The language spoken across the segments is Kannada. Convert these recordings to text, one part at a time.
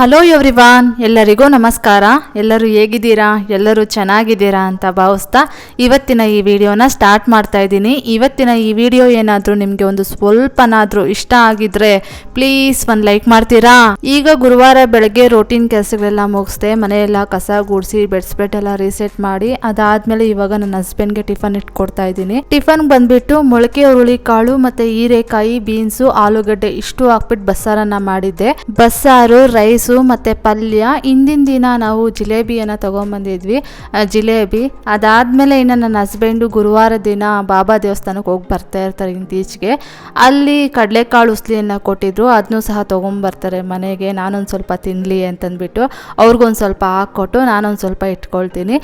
ಹಲೋ ಎವ್ರಿವಾನ್ ಎಲ್ಲರಿಗೂ ನಮಸ್ಕಾರ. ಎಲ್ಲರೂ ಹೇಗಿದ್ದೀರಾ? ಎಲ್ಲರೂ ಚೆನ್ನಾಗಿದ್ದೀರಾ ಅಂತ ಭಾವಿಸ್ತಾ ಇವತ್ತಿನ ಈ ವಿಡಿಯೋನ ಸ್ಟಾರ್ಟ್ ಮಾಡ್ತಾ ಇದ್ದೀನಿ. ಇವತ್ತಿನ ಈ ವಿಡಿಯೋ ಏನಾದರೂ ನಿಮಗೆ ಒಂದು ಸ್ವಲ್ಪನಾದರೂ ಇಷ್ಟ ಆಗಿದ್ರೆ ಪ್ಲೀಸ್ ಒಂದು ಲೈಕ್ ಮಾಡ್ತೀರಾ? ಈಗ ಗುರುವಾರ ಬೆಳಗ್ಗೆ ರೋಟೀನ್ ಕೆಲಸಗಳೆಲ್ಲ ಮುಗಿಸ್ದೆ, ಮನೆಯೆಲ್ಲ ಕಸ ಗುಡಿಸಿ ಬೆಡ್ಸ್ಬೆಡ್ ಎಲ್ಲ ರೀಸೆಟ್ ಮಾಡಿ, ಅದಾದ್ಮೇಲೆ ಇವಾಗ ನನ್ನ ಹಸ್ಬೆಂಡ್ಗೆ ಟಿಫನ್ ಇಟ್ಕೊಡ್ತಾ ಇದ್ದೀನಿ. ಟಿಫನ್ ಬಂದ್ಬಿಟ್ಟು ಮೊಳಕೆ, ಹುರುಳಿ, ಕಾಳು ಮತ್ತೆ ಹೀರೆಕಾಯಿ ಬೀನ್ಸು ಆಲೂಗಡ್ಡೆ ಇಷ್ಟು ಹಾಕ್ಬಿಟ್ಟು ಬಸ್ಸಾರನ್ನ ಮಾಡಿದ್ದೆ. ಬಸ್ಸಾರು ರೈಸು ಮತ್ತೆ ಪಲ್ಯ. ಹಿಂದಿನ ದಿನ ನಾವು ಜಿಲೇಬಿಯನ್ನ ತೊಗೊಂಬಂದಿದ್ವಿ. ಜಿಲೇಬಿ. ಅದಾದ್ಮೇಲೆ ಇನ್ನು ನನ್ನ ಹಸ್ಬೆಂಡು ಗುರುವಾರ ದಿನ ಬಾಬಾ ದೇವಸ್ಥಾನಕ್ಕೆ ಹೋಗಿ ಬರ್ತಾ ಇರ್ತಾರೆ ಇತ್ತೀಚೆಗೆ. ಅಲ್ಲಿ ಕಡಲೆಕಾಳು ಉಸ್ಲಿಯನ್ನು ಕೊಟ್ಟಿದ್ರು. ಅದನ್ನೂ ಸಹ ತೊಗೊಂಬರ್ತಾರೆ ಮನೆಗೆ. ನಾನೊಂದು ಸ್ವಲ್ಪ ತಿನ್ನಲಿ ಅಂತಂದ್ಬಿಟ್ಟು ಅವ್ರಿಗೊಂದು ಸ್ವಲ್ಪ ಹಾಕ್ಕೊಟ್ಟು ನಾನೊಂದು ಸ್ವಲ್ಪ ಇಟ್ಕೊಳ್ತೀನಿ.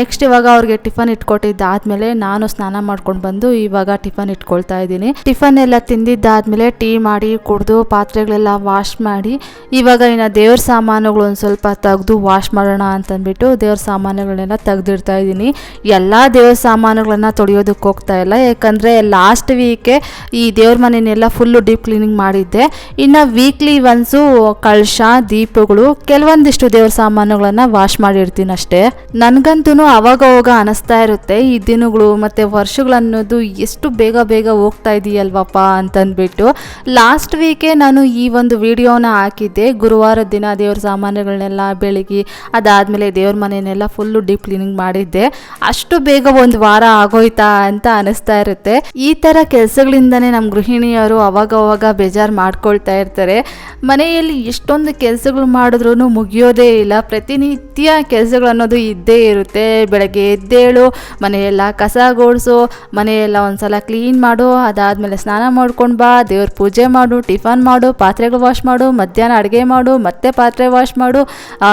ನೆಕ್ಸ್ಟ್ ಇವಾಗ ಅವ್ರಿಗೆ ಟಿಫನ್ ಇಟ್ಕೊಟ್ಟಿದ್ದಾದಮೇಲೆ ನಾನು ಸ್ನಾನ ಮಾಡ್ಕೊಂಡು ಬಂದು ಇವಾಗ ಟಿಫನ್ ಇಟ್ಕೊಳ್ತಾ ಇದ್ದೀನಿ. ಟಿಫನ್ ಎಲ್ಲ ತಿಂದಿದ್ದಾದಮೇಲೆ ಟೀ ಮಾಡಿ, ಕುಡಿದು, ಪಾತ್ರೆಗಳೆಲ್ಲ ವಾಶ್ ಮಾಡಿ ಇವಾಗ ಇನ್ನು ದೇವ್ರ ಸಾಮಾನುಗಳು ಒಂದು ಸ್ವಲ್ಪ ತೆಗೆದು ವಾಶ್ ಮಾಡೋಣ ಅಂತಂದ್ಬಿಟ್ಟು ದೇವ್ರ ಸಾಮಾನುಗಳನ್ನೆಲ್ಲ ತೆಗೆದಿಡ್ತಾ ಇದ್ದೀನಿ. ಎಲ್ಲ ದೇವ್ರ ಸಾಮಾನುಗಳನ್ನ ತೊಳೆಯೋದಕ್ಕೆ ಹೋಗ್ತಾ ಇಲ್ಲ. ಯಾಕಂದರೆ ಲಾಸ್ಟ್ ವೀಕೆ ಈ ದೇವ್ರ ಮನೆಯನ್ನೆಲ್ಲ ಫುಲ್ಲು ಡೀಪ್ ಕ್ಲೀನಿಂಗ್ ಮಾಡಿದ್ದೆ. ಇನ್ನು ವೀಕ್ಲಿ ಒನ್ಸು ಕಳಶ, ದೀಪಗಳು, ಕೆಲವೊಂದಿಷ್ಟು ದೇವ್ರ ಸಾಮಾನುಗಳನ್ನು ವಾಶ್ ಮಾಡಿರ್ತೀನಿ ಅಷ್ಟೇ. ನನಗಂತೂ ಅವಾಗ ಅವಾಗ ಅನಿಸ್ತಾ ಇರುತ್ತೆ. ಈ ದಿನಗಳು ಮತ್ತು ವರ್ಷಗಳನ್ನೋದು ಎಷ್ಟು ಬೇಗ ಬೇಗ ಹೋಗ್ತಾ ಇದೆಯಲ್ವಪ್ಪ ಅಂತಂದ್ಬಿಟ್ಟು. ಲಾಸ್ಟ್ ವೀಕೆ ನಾನು ಈ ಒಂದು ವಿಡಿಯೋನ ಹಾಕಿದ್ದೆ. ಗುರುವಾರ ದಿನ ದೇವ್ರ ಸಾಮಾನುಗಳನ್ನೆಲ್ಲ ಬೆಳಗಿ ಅದಾದಮೇಲೆ ದೇವ್ರ ಮನೆಯನ್ನೆಲ್ಲ ಫುಲ್ಲು ಡೀಪ್ ಕ್ಲೀನಿಂಗ್ ಮಾಡಿದ್ದೆ. ಅಷ್ಟು ಬೇಗ ಒಂದು ವಾರ ಆಗೋಯ್ತಾ ಅಂತ ಅನಿಸ್ತಾ ಇರುತ್ತೆ. ಈ ಥರ ಕೆಲಸಗಳಿಂದನೇ ನಮ್ಮ ಗೃಹಿಣಿಯರು ಅವಾಗ ಅವಾಗ ಬೇಜಾರು ಮಾಡ್ಕೊಳ್ತಾ ಇರ್ತಾರೆ. ಮನೆಯಲ್ಲಿ ಎಷ್ಟೊಂದು ಕೆಲಸಗಳು ಮಾಡಿದ್ರೂ ಮುಗಿಯೋದೇ ಇಲ್ಲ. ಪ್ರತಿನಿತ್ಯ ಕೆಲಸಗಳು ಅನ್ನೋದು ಇದ್ದೇ ಇರುತ್ತೆ. ಬೆಳಗ್ಗೆ ಎದ್ದೇಳು, ಮನೆಯೆಲ್ಲ ಕಸ ಗೋಡಿಸು, ಮನೆಯೆಲ್ಲ ಒಂದ್ಸಲ ಕ್ಲೀನ್ ಮಾಡು, ಅದಾದಮೇಲೆ ಸ್ನಾನ ಮಾಡ್ಕೊಂಡು ಬಾ, ದೇವ್ರ ಪೂಜೆ ಮಾಡು, ಟಿಫನ್ ಮಾಡು, ಪಾತ್ರೆಗಳು ವಾಶ್ ಮಾಡು, ಮಧ್ಯಾಹ್ನ ಅಡುಗೆ ಮಾಡು ಮತ್ತೆ ಪಾತ್ರೆ ವಾಶ್ ಮಾಡು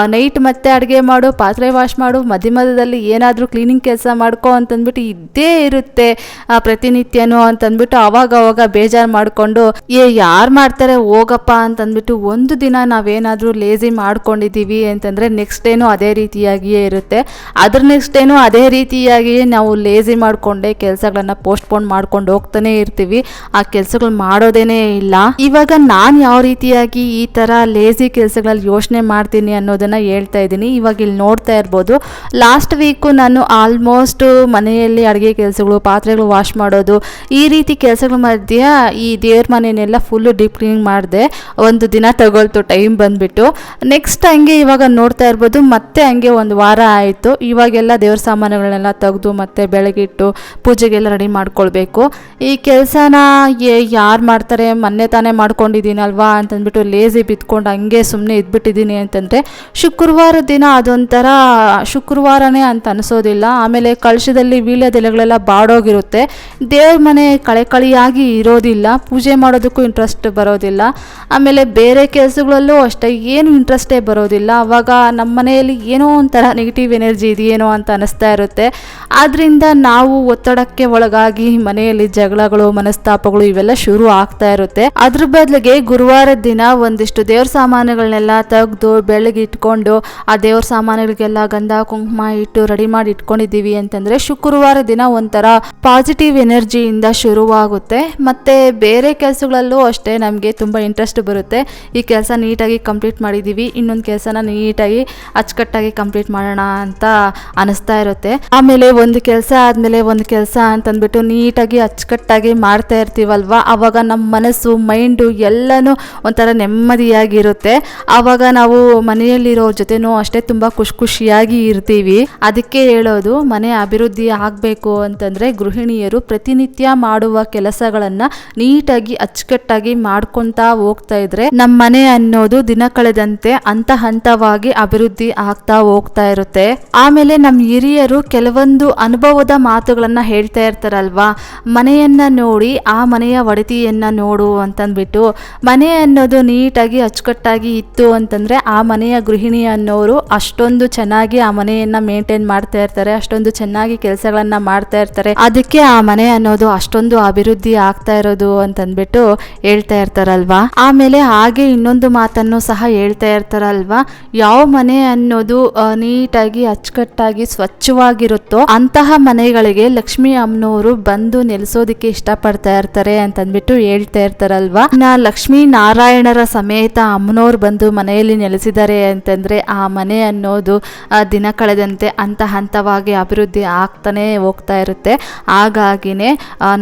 ನೈಟ್ ಮತ್ತೆ ಅಡುಗೆ ಮಾಡು, ಪಾತ್ರೆ ವಾಶ್ ಮಾಡು, ಮಧ್ಯ ಮಧ್ಯದಲ್ಲಿ ಏನಾದರೂ ಕ್ಲೀನಿಂಗ್ ಕೆಲಸ ಮಾಡ್ಕೊ ಅಂತಂದ್ಬಿಟ್ಟು ಇದ್ದೇ ಇರುತ್ತೆ ಪ್ರತಿನಿತ್ಯನೂ ಅಂತಂದ್ಬಿಟ್ಟು ಅವಾಗ ಅವಾಗ ಬೇಜಾರು ಮಾಡಿಕೊಂಡು, ಏ, ಯಾರು ಮಾಡ್ತಾರೆ ಹೋಗಪ್ಪ ಅಂತಂದ್ಬಿಟ್ಟು ಒಂದು ದಿನ ನಾವೇನಾದರೂ ಲೇಜಿ ಮಾಡ್ಕೊಂಡಿದ್ದೀವಿ ಅಂತಂದರೆ ನೆಕ್ಸ್ಟ್ ಡೇನೂ ಅದೇ ರೀತಿಯಾಗಿಯೇ ಇರುತ್ತೆ. ಅದ್ರ ನೆಕ್ಸ್ಟ್ ಡೇನೂ ಅದೇ ರೀತಿಯಾಗಿಯೇ ನಾವು ಲೇಜಿ ಮಾಡಿಕೊಂಡೇ ಕೆಲಸಗಳನ್ನ ಪೋಸ್ಟ್ಪೋನ್ ಮಾಡ್ಕೊಂಡು ಹೋಗ್ತಾನೆ ಇರ್ತೀವಿ. ಆ ಕೆಲಸಗಳು ಮಾಡೋದೇನೇ ಇಲ್ಲ. ಇವಾಗ ನಾನು ಯಾವ ರೀತಿಯಾಗಿ ಈ ಥರ ಲೇಸಿ ಕೆಲಸಗಳಲ್ಲಿ ಯೋಚನೆ ಮಾಡ್ತೀನಿ ಅನ್ನೋದನ್ನು ಹೇಳ್ತಾ ಇದ್ದೀನಿ. ಇವಾಗ ಇಲ್ಲಿ ನೋಡ್ತಾ ಇರ್ಬೋದು. ಲಾಸ್ಟ್ ವೀಕು ನಾನು ಆಲ್ಮೋಸ್ಟ್ ಮನೆಯಲ್ಲಿ ಅಡುಗೆ ಕೆಲಸಗಳು, ಪಾತ್ರೆಗಳು ವಾಶ್ ಮಾಡೋದು, ಈ ರೀತಿ ಕೆಲಸಗಳ ಮಧ್ಯೆ ಈ ದೇವ್ರ ಮನೆಯನ್ನೆಲ್ಲ ಫುಲ್ಲು ಡೀಪ್ ಕ್ಲೀನಿಂಗ್ ಮಾಡಿದೆ. ಒಂದು ದಿನ ತಗೊಳ್ತು ಟೈಮ್ ಬಂದ್ಬಿಟ್ಟು. ನೆಕ್ಸ್ಟ್ ಹಂಗೆ ಇವಾಗ ನೋಡ್ತಾ ಇರ್ಬೋದು, ಮತ್ತೆ ಹಂಗೆ ಒಂದು ವಾರ ಆಯಿತು. ಇವಾಗೆಲ್ಲ ದೇವ್ರ ಸಾಮಾನುಗಳನ್ನೆಲ್ಲ ತೆಗೆದು, ಮತ್ತೆ ಬೆಳಗಿಟ್ಟು ಪೂಜೆಗೆಲ್ಲ ರೆಡಿ ಮಾಡ್ಕೊಳ್ಬೇಕು. ಈ ಕೆಲಸನ ಯಾರು ಮಾಡ್ತಾರೆ? ಮೊನ್ನೆ ತಾನೇ ಮಾಡ್ಕೊಂಡಿದ್ದೀನಲ್ವಾ ಅಂತಂದ್ಬಿಟ್ಟು ಲೇಸಿ ಬಿತ್ಕೊಂಡು ಹಂಗೆ ಸುಮ್ಮನೆ ಇದ್ಬಿಟ್ಟಿದ್ದೀನಿ ಅಂತಂದರೆ ಶುಕ್ರವಾರ ದಿನ ಅದೊಂಥರ ಶುಕ್ರವಾರನೇ ಅಂತ ಅನಿಸೋದಿಲ್ಲ. ಆಮೇಲೆ ಕಳಶದಲ್ಲಿ ವೀಳ್ಯದೆಲೆಗಳೆಲ್ಲ ಬಾಡೋಗಿರುತ್ತೆ. ದೇವ್ರ ಮನೆ ಕಳೆಕಳಿಯಾಗಿ ಇರೋದಿಲ್ಲ. ಪೂಜೆ ಮಾಡೋದಕ್ಕೂ ಇಂಟ್ರೆಸ್ಟ್ ಬರೋದಿಲ್ಲ. ಆಮೇಲೆ ಬೇರೆ ಕೆಲಸಗಳಲ್ಲೂ ಅಷ್ಟೇ ಏನು ಇಂಟ್ರೆಸ್ಟೇ ಬರೋದಿಲ್ಲ. ಅವಾಗ ನಮ್ಮ ಮನೆಯಲ್ಲಿ ಏನೋ ಒಂಥರ ನೆಗೆಟಿವ್ ಎನರ್ಜಿ ಇದೆಯೇನೋ ಅಂತ ಅನಿಸ್ತಾ ಇರುತ್ತೆ. ಆದ್ದರಿಂದ ನಾವು ಒತ್ತಡಕ್ಕೆ ಒಳಗಾಗಿ ಮನೆಯಲ್ಲಿ ಜಗಳಗಳು, ಮನಸ್ತಾಪಗಳು ಇವೆಲ್ಲ ಶುರು ಆಗ್ತಾ ಇರುತ್ತೆ. ಅದ್ರ ಬದಲಿಗೆ ಗುರುವಾರ ದಿನ ಒಂದಿಷ್ಟು ದೇವ್ರ ಸಾಮಾನುಗಳನ್ನೆಲ್ಲ ತೆಗೆದು ಬೆಳಗ್ಗೆ ಇಟ್ಕೊಂಡು ಆ ದೇವ್ರ ಸಾಮಾನುಗಳಿಗೆಲ್ಲ ಗಂಧ, ಕುಂಕುಮ ಇಟ್ಟು ರೆಡಿ ಮಾಡಿ ಇಟ್ಕೊಂಡಿದ್ದೀವಿ ಅಂತಂದರೆ ಶುಕ್ರವಾರ ದಿನ ಒಂಥರ ಪಾಸಿಟಿವ್ ಎನರ್ಜಿಯಿಂದ ಶುರುವಾಗುತ್ತೆ. ಮತ್ತು ಬೇರೆ ಕೆಲಸಗಳಲ್ಲೂ ಅಷ್ಟೇ ನಮಗೆ ತುಂಬ ಇಂಟ್ರೆಸ್ಟ್ ಬರುತ್ತೆ. ಈ ಕೆಲಸ ನೀಟಾಗಿ ಕಂಪ್ಲೀಟ್ ಮಾಡಿದ್ದೀವಿ, ಇನ್ನೊಂದು ಕೆಲಸನ ನೀಟಾಗಿ ಅಚ್ಚುಕಟ್ಟಾಗಿ ಕಂಪ್ಲೀಟ್ ಮಾಡೋಣ ಅಂತ ಅನಿಸ್ತಾ ಇರುತ್ತೆ. ಆಮೇಲೆ ಒಂದು ಕೆಲಸ ಆದಮೇಲೆ ಒಂದು ಕೆಲಸ ಅಂತಂದ್ಬಿಟ್ಟು ನೀಟಾಗಿ ಅಚ್ಚುಕಟ್ಟಾಗಿ ಮಾಡ್ತಾ ಇರ್ತೀವಲ್ವಾ? ಆವಾಗ ನಮ್ಮ ಮನಸ್ಸು ಮೈಂಡು ಎಲ್ಲನೂ ಒಂಥರ ನೆಮ್ಮದಿಯಾಗಿರುತ್ತೆ. ಆವಾಗ ನಾವು ಮನೆಯಲ್ಲಿರೋ ಜೊತೆನೂ ಅಷ್ಟೇ ತುಂಬ ಖುಷಿ ಖುಷಿಯಾಗಿ ಇರ್ತೀವಿ. ಅದಕ್ಕೆ ಹೇಳೋದು, ಮನೆ ಅಭಿವೃದ್ಧಿ ಆಗಬೇಕು ಅಂತಂದರೆ ಗೃಹಿಣಿಯರು ಪ್ರತಿನಿತ್ಯ ಮಾಡುವ ಕೆಲಸಗಳನ್ನು ನೀಟಾಗಿ ಅಚ್ಚುಕಟ್ಟಾಗಿ ಮಾಡ್ಕೊತಾ ಹೋಗ್ತಾ ಇದ್ರೆ ನಮ್ಮ ಮನೆ ಅನ್ನೋದು ದಿನ ಕಳೆದಂತೆ ಹಂತ ಹಂತವಾಗಿ ಅಭಿವೃದ್ಧಿ ಆಗ್ತಾ ಹೋಗ್ತಾ ಇರುತ್ತೆ. ಆಮೇಲೆ ನಮ್ಮ ಹಿರಿಯರು ಕೆಲವೊಂದು ಅನುಭವದ ಮಾತುಗಳನ್ನ ಹೇಳ್ತಾ ಇರ್ತಾರಲ್ವಾ? ಮನೆಯನ್ನ ನೋಡಿ, ಆ ಮನೆಯ ಒಡತಿಯನ್ನ ನೋಡು ಅಂತಂದ್ಬಿಟ್ಟು ಮನೆ ಅನ್ನೋದು ನೀಟಾಗಿ ಅಚ್ಚುಕಟ್ಟಾಗಿ ಇತ್ತು ಅಂತಂದ್ರೆ ಆ ಮನೆಯ ಗೃಹಿಣಿ ಅನ್ನೋರು ಅಷ್ಟೊಂದು ಚೆನ್ನಾಗಿ ಆ ಮನೆಯನ್ನ ಮೇಂಟೈನ್ ಮಾಡ್ತಾ ಇರ್ತಾರೆ, ಅಷ್ಟೊಂದು ಚೆನ್ನಾಗಿ ಕೆಲಸಗಳನ್ನ ಮಾಡ್ತಾ ಇರ್ತಾರೆ. ಅದಕ್ಕೆ ಆ ಮನೆ ಅನ್ನೋದು ಅಷ್ಟೊಂದು ಅಭಿವೃದ್ಧಿ ಆಗ್ತಾ ಇರೋದು ಅಂತಂದ್ಬಿಟ್ಟು ಹೇಳ್ತಾ ಇರ್ತಾರಲ್ವಾ? ಆಮೇಲೆ ಹಾಗೆ ಇನ್ನೊಂದು ಮಾತನ್ನು ಸಹ ಹೇಳ್ತಾ ಇರ್ತಾರಲ್ವಾ? ಯಾವ ಮನೆ ಅನ್ನೋದು ನೀಟಾಗಿ ಅಚ್ಚುಕಟ್ಟಾಗಿ ಸ್ವಚ್ಛವಾಗಿರುತ್ತೋ ಅಂತಹ ಮನೆಗಳಿಗೆ ಲಕ್ಷ್ಮಿ ಅಮ್ಮನವರು ಬಂದು ನೆಲೆಸೋದಕ್ಕೆ ಇಷ್ಟಪಡ್ತಾ ಇರ್ತಾರೆ ಅಂತಂದ್ಬಿಟ್ಟು ಹೇಳ್ತಾ ಇರ್ತಾರಲ್ವಾ? ಲಕ್ಷ್ಮೀ ನಾರಾಯಣರ ಸಮೇತ ಅಮ್ಮನವ್ರು ಬಂದು ಬಂದು ಮನೆಯಲ್ಲಿ ನೆಲೆಸಿದ್ದಾರೆ ಅಂತಂದರೆ ಆ ಮನೆ ಅನ್ನೋದು ದಿನ ಕಳೆದಂತೆ ಹಂತ ಹಂತವಾಗಿ ಅಭಿವೃದ್ಧಿ ಆಗ್ತಾನೇ ಹೋಗ್ತಾ ಇರುತ್ತೆ. ಹಾಗಾಗಿನೇ